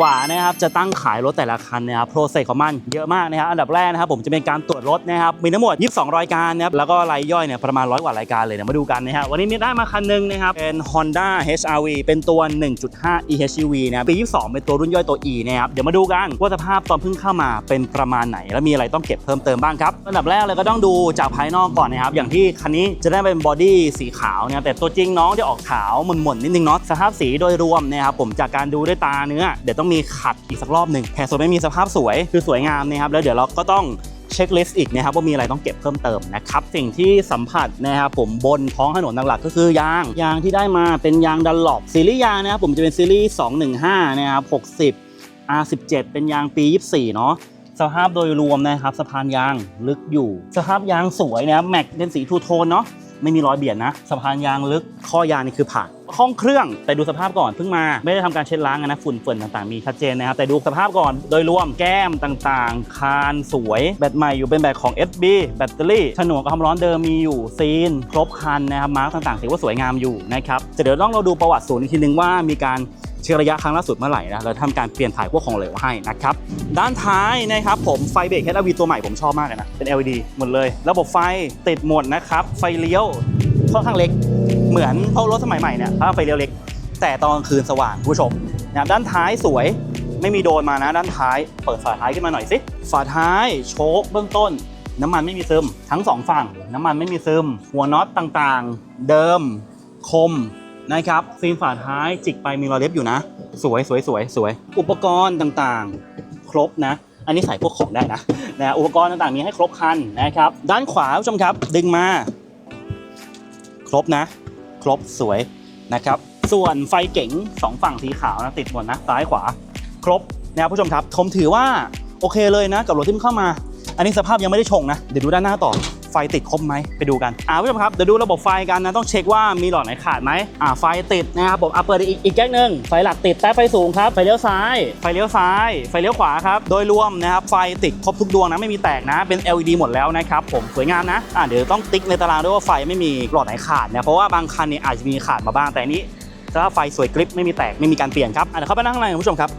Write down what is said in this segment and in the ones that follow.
กว่านะครับจะตั้งขายรถแต่ละคันนะครับโปรเซสของมันเยอะมากนะครับอันดับแรกนะครับผมจะเป็นการตรวจรถนะครับมีทั้งหมด 22 รายการนะครับแล้วก็รายย่อยเนี่ยประมาณร้อยกว่ารายการเลยเนี่ยมาดูกันนะฮะวันนี้มีได้มาคันหนึงนะครับเป็น Honda HRV เป็นตัว 1.5 eHEV นะปี 22 เป็นตัวรุ่นย่อยตัว E นะครับเดี๋ยวมาดูกันว่าสภาพตอนเพิ่งเข้ามาเป็นประมาณไหน แล้วมีอะไรต้องเก็บเพิ่มเติมบ้างครับอันดับแรกเลยก็ต้องดูจากภายนอกก่อนนะครับอย่างที่คันนี้จะได้เป็นบอดี้สีขาวนะแต่ตัวจริงน้องจะออกขาวหม่นๆนิดนึงเนาะสภาพสีโดยรวมนะครับผมจากการดูด้วยตาเนื้อเดี๋ยวต้องมีขัดอีกสักรอบหนึ่งแผงโซนไม่มีสภาพสวยคือสวยงามนะครับแล้วเดี๋ยวเราก็ต้องเช็คลิสต์อีกนะครับว่ามีอะไรต้องเก็บเพิ่มเติมนะครับสิ่งที่สัมผัสนะครับผมบนท้องถนนหลักๆก็คือยางยางที่ได้มาเป็นยางดันหลบซีรีส์ยางนะครับผมจะเป็นซีรีส์215นะครับ60 R17 เป็นยางปี 24 เนาะสภาพโดยรวมนะครับสะพานยางลึกอยู่ สภาพยางสวยนะครับแม็กเป็นสีทูโทนเนาะ ไม่มีรอยเบียดนะสะพานยางลึกข้อยางนี่คือผ่านห้องเครื่องแต่ดูสภาพก่อนเพิ่งมา ไม่ได้ทำการเช็ดล้างนะฝุ่นเฟิ่นต่างๆมีชัดเจนนะครับแต่ดูสภาพก่อนโดยรวมแก้มต่างๆ คานสวย แบตใหม่อยู่เป็นแบตของ SB แบตเตอรี่ฉนวนกับความร้อนเดิมมีอยู่ซีน ครบคันนะครับมาร์กต่างๆถือว่าสวยงามอยู่นะครับแต่เดี๋ยวต้องเราดูประวัติศูนย์อีกทีนึงว่ามีการ เช็คระยะครั้งล่าสุดเมื่อไหร่นะเราทำการเปลี่ยนถ่ายพวกของเหลวให้นะครับด้านท้ายนะครับผมไฟเบรก HRV ตัวใหม่ผมชอบมากเลยนะเป็น LED หมดเลย ระบบไฟติดหมดนะครับไฟเลี้ยวค่อนข้างเล็ก เหมือนพวกรถสมัยใหม่เนี่ยถ้าไฟเลี้ยวเล็ก แต่ตอนกลางคืนสว่างคุณผู้ชมนะครับด้านท้ายสวยไม่มีโดนมานะด้านท้าย เปิดฝาท้ายขึ้นมาหน่อยสิฝาท้ายโชคเบื้องต้น น้ำมันไม่มีซึมทั้งสองฝั่ง น้ำมันไม่มีซึม หัวน็อตต่างๆ เดิม คม นะครับซีนฝาท้ายจิกไปมีรอยเล็บอยู่นะ สวยสวยสวยสวย อุปกรณ์ต่างๆ ครบนะ อันนี้ใส่พวกของได้นะนะอุปกรณ์ต่างๆมีให้ครบคันนะครับ ด้านขวาคุณผู้ชมครับดึงมา ครบนะ ครบสวยนะครับ ส่วนไฟเก๋งสองฝั่งสีขาวนะติดหมดนะซ้ายขวา ครบนะครับผู้ชมครับผมถือว่าโอเคเลยนะ กับรถที่เพิ่งเข้ามา อันนี้สภาพยังไม่ได้ชงนะเดี๋ยวดูด้านหน้าต่อ ไฟติดครบไหมไปดูกันอ่าผู้ชมครับเดี๋ยวดูระบบไฟกันนะต้องเช็คว่ามีหลอดไหนขาดไหมอ่าไฟติดนะครับผมอะเปิดอีกอีกแก๊กหนึ่งไฟหลักติดแต่ไฟสูงครับไฟเลี้ยวซ้ายไฟเลี้ยวซ้ายไฟเลี้ยวขวาครับโดยรวมนะครับไฟติดครบทุกดวงนะไม่มีแตกนะเป็น LED หมดแล้วนะครับผมสวยงามนะอ่าเดี๋ยวต้องติ๊กในตารางด้วยว่าไฟไม่มีหลอดไหนขาดนะเพราะว่าบางคันเนี่ยอาจจะมีขาดมาบ้างแต่อันนี้ถ้าไฟสวยกริปไม่มีแตกไม่มีการเปลี่ยนครับอะเดี๋ยวเข้าไปนั่งข้างในคุณผู้ชมครับ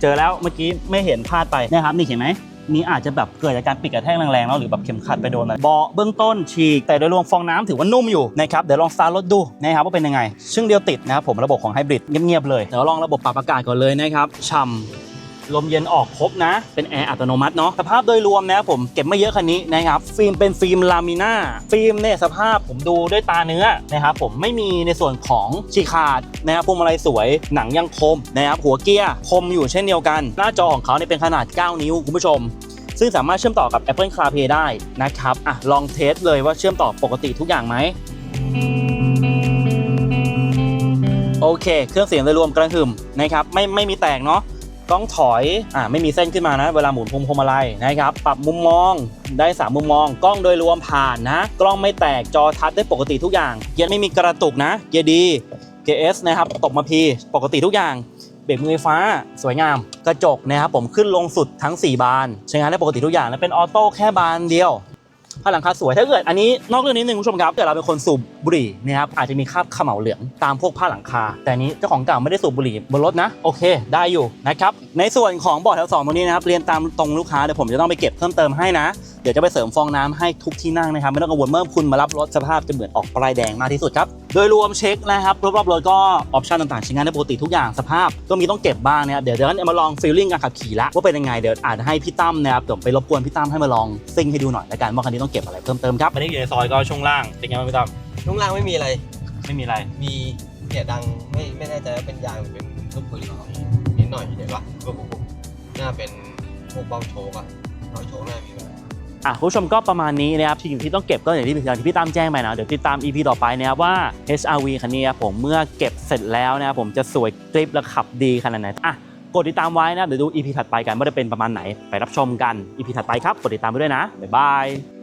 เจอแล้วเมื่อกี้ไม่เห็นพลาดไปนะครับนี่เห็นไหม นี่อาจจะแบบเกิดจากการปิดกระแทกแรงๆแล้วหรือแบบเข็มขัดไปโดนอะไรเบาะเบื้องต้นฉีก แต่โดยรวมฟองน้ำถือว่านุ่มอยู่นะครับเดี๋ยวลองสตาร์ทรถดูนะครับว่าเป็นยังไงซึ่งเดียวติดนะครับผมระบบของไฮบริดเงียบๆเลยเดี๋ยวลองระบบปรับอากาศก่อนเลยนะครับช่ำ ลมเย็นออกครบนะ เป็นแอร์อัตโนมัติเนาะสภาพโดยรวมนะครับผมเก็บไม่เยอะคันนี้นะครับ ฟิล์มเป็นฟิล์มลามิน่าฟิล์มเนี่ยสภาพผมดูด้วยตาเนื้อนะครับผมไม่มีในส่วนของฉีกขาดนะครับพวงมาลัยสวยหนังยังคมนะครับหัวเกียร์คมอยู่เช่นเดียวกัน หน้าจอของเขาเนี่ยเป็นขนาด 9 นิ้วคุณผู้ชมซึ่งสามารถเชื่อมต่อกับ Apple CarPlay ได้นะครับอะลองเทสเลยว่าเชื่อมต่อปกติทุกอย่างไหมโอเค เครื่องเสียงโดยรวมกระหึ่มนะครับไม่ไม่มีแตกเนาะ กล้องถอยอ่าไม่มีเส้นขึ้นมานะ เวลาหมุนพวงพวงมาลัยนะครับ ปรับมุมมองได้ 3 มุมมอง กล้องโดยรวมผ่านนะ กล้องไม่แตกจอทัชได้ปกติทุกอย่าง เกียร์ไม่มีกระตุกนะเกียร์ดีเกียร์เอสนะครับตกมาพีปกติทุกอย่างเบรกมือไฟฟ้าสวยงาม กระจกนะครับผมขึ้นลงสุดทั้ง 4 บาน ใช้งานได้ปกติทุกอย่างและเป็นออโต้แค่บานเดียว ผ้าหลังคาสวยถ้าเกิดอันนี้นอกเรื่องนิดนึงคุณผู้ชมครับเกิดเราเป็นคนสูบบุหรี่นะครับอาจจะมีคราบเขม่าเหลืองตามพวกผ้าหลังคา แต่อันนี้เจ้าของเก่าไม่ได้สูบบุหรี่บนรถนะโอเค ได้อยู่นะครับในส่วนของบอร์ดแถวสองตรงนี้นะครับเรียนตามตรงลูกค้าเดี๋ยวผมจะต้องไปเก็บเพิ่มเติมให้นะ เดี๋ยวจะไปเสริมฟองน้ำให้ทุกที่นั่งนะครับไม่ต้องกังวลเมื่อคุณมารับรถสภาพจะเหมือนออกปลายแดงมากที่สุดครับโดยรวมเช็คนะครับรอบๆรถก็ออปชันต่างๆใช้งานได้ปกติทุกอย่างสภาพก็มีต้องเก็บบ้างนะครับเดี๋ยวเดี๋ยวนั้นมาลองฟีลลิ่งการขับขี่ละว่าเป็นยังไงเดี๋ยวอาจจะให้พี่ตั้มนะครับเดี๋ยวไปรบกวนพี่ตั้มให้มาลองซิ่งให้ดูหน่อยละกันว่าคันนี้ต้องเก็บอะไรเพิ่มเติมครับอันนี้อยู่ในซอยก็ช่วงล่างเป็นไงบ้างพี่ตั้มช่วงล่างไม่มีอะไร ไม่มีอะไรมีเนี่ยดังไม่ไม่แน่ใจว่าเป็นยางหรือเป็นลูกปืนหรือเปล่านิดหน่อยเดี๋ยววะปุ๊บปุ๊บปุ๊บน่าเป็นพวกเบ้าโชกอะรอยโชกน่ามีอะไร อะคุณผู้ชมก็ประมาณนี้นะครับสิ่งที่ต้องเก็บก็อย่างที่พี่พี่ตั้มแจ้งไปนะเดี๋ยวติดตาม EP ต่อไปนะครับว่า HRV คันนี้ผมเมื่อเก็บเสร็จแล้วนะครับผมจะสวยกริปและขับดีขนาดไหนอะกดติดตามไว้นะเดี๋ยวดู EP ถัดไปกันว่าจะเป็นประมาณไหนไปรับชมกัน EP ถัดไปครับกดติดตามไปด้วยนะบ๊ายบาย